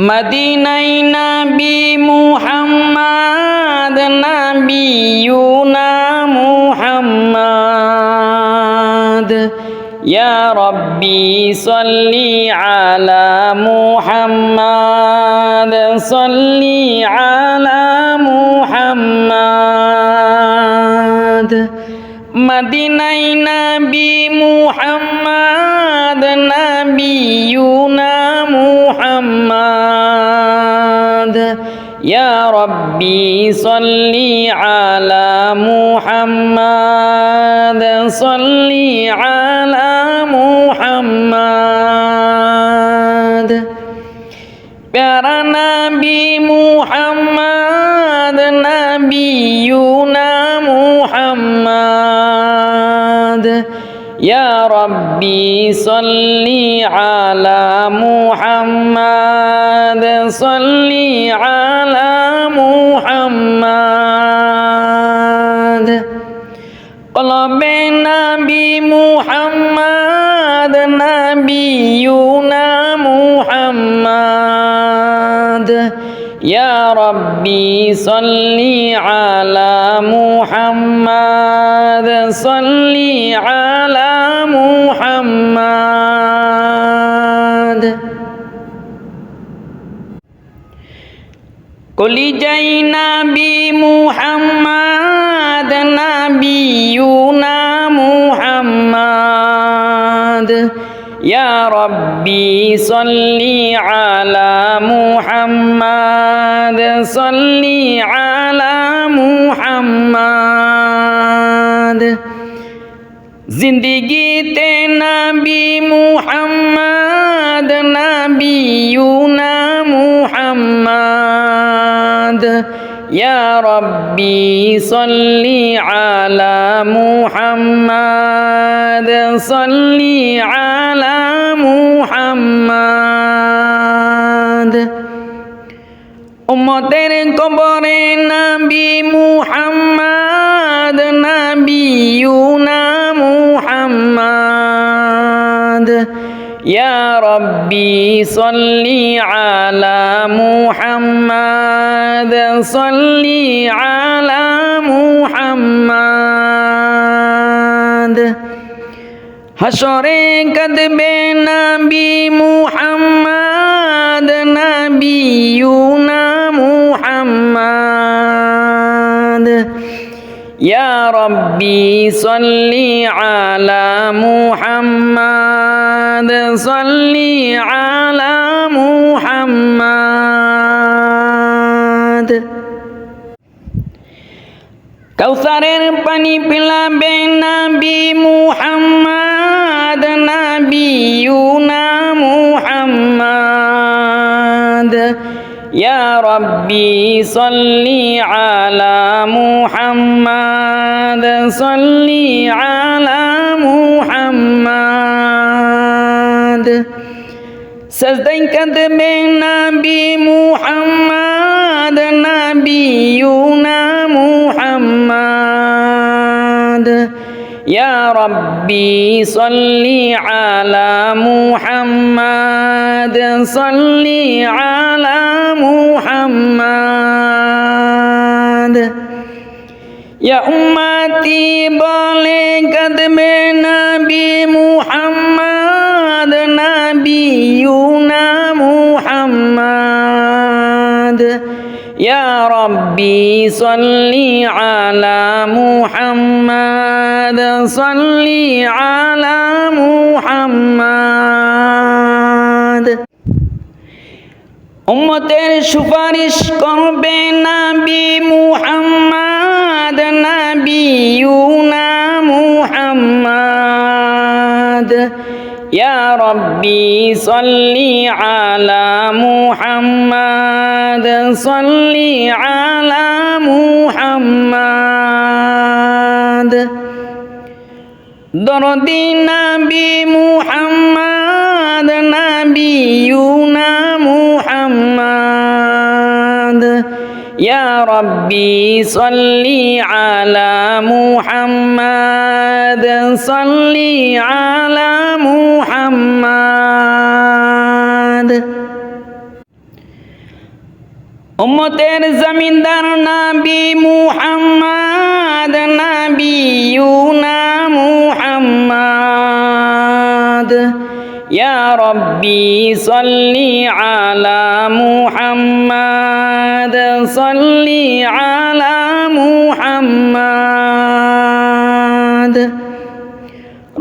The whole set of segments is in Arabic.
মদিনাই নবী মুহাম্মদ নবিয়ুনা মুহাম্মদ ইয়া রব্বি সাল্লি আলা মুহাম্মদ সাল্লি আলা মুহাম্মদ মদিনাই নবী মুহাম্মদ নবিয়ুনা ربي صل على محمد. صل على محمد. يا نبي محمد نبينا محمد. يا ربي صل على محمد. صل على মুহাম্মদ কলবে নবী মুহাম্মদ নবিয়ুনা মুহাম্মদ ইয়া রব্বি সাল্লি আলা মুহাম্মদ সাল্লি আলা মুহাম্মদ কলিজাই নাবি মুহাম্মদ নাবিয়ুনা মুহাম্মদ ইয়া রব্বি সাল্লি আলা মুহাম্মদ সাল্লি আলা মুহাম্মদ জিন্দগিতে নবী মুহাম্মদ নবিয়ুনা ইয়া রব্বি সাল্লি আলা মুহাম্মদ সাল্লি আলা মুহাম্মদ। উম্মতের কবরে নবী মুহাম্মদ ইয়া রব্বি সাল্লি আলা মুহাম্মদ সাল্লি আলা মুহাম্মদ হাসরে কদবে নবী মুহাম্মদ নবিয়ুনা ইয়া রব্বি সাল্লি আলা মুহাম্মদ সাল্লি আলা মুহাম্মদ কৌসারের পানি পিলাবে নবী মুহাম্মদ নবিয়ুনা يا ربي صل على محمد صل على محمد. سجدين كتب نبي محمد نبينا ربي صل على محمد صل على محمد. يا أمتي بلغ قدم نبي محمد نبينا محمد. ربي صل على محمد صل على محمد উম্মতের সুপারিশ করবে ইয়া রব্বি সাল্লি আলা মুহাম্মদ সাল্লি আলা মুহাম্মদ দরদি নবী মুহাম্মদ নবিয়ুনা মুহাম্মদ ইয়া রব্বি সাল্লি আলা মুহাম্মদ সাল্লি আলা মুহাম্মদ উম্মতের জমিনদার নাবি মুহাম্মদ নাবিয়ুনা মুহাম্মদ ইয়া রব্বি সাল্লি আলা মুহাম্মদ সাল্লি আলা মুহাম্মদ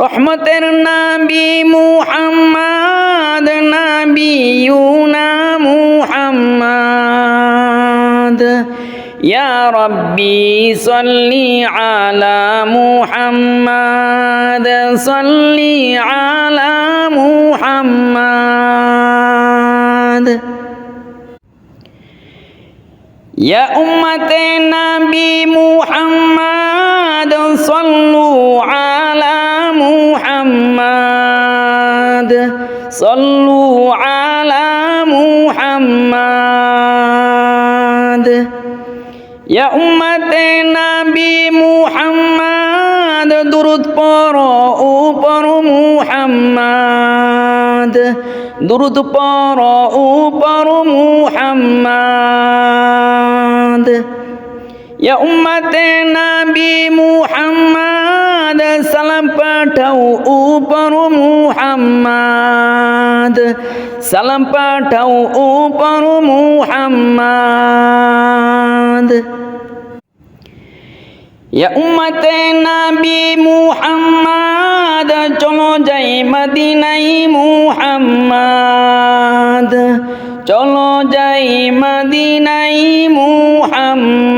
রহমতের নাবি মুহাম্মদ নাবিয়ুনা মুহাম্মদ يا ربي صل على محمد صل على محمد. يا أمة النبي محمد صلوا على محمد. صلوا على محمد. ইয়া উম্মতে নাবি মুহাম্মদ, দুরুদ পড়ো উপর মুহাম্মদ। দুরুদ পড়ো উপর মুহাম্মদ। ইয়া উম্মতে নাবি মুহাম্মদ, সালাম পাঠাও উপর মুহাম্মদ। সালাম পাঠাও উপর মুহাম্মদ। ইয়া উম্মতে নবী মুহাম্মদ চলো যাই মদিনাই মুহাম্মদ। চলো যাই মদিনাই মুহাম্মদ।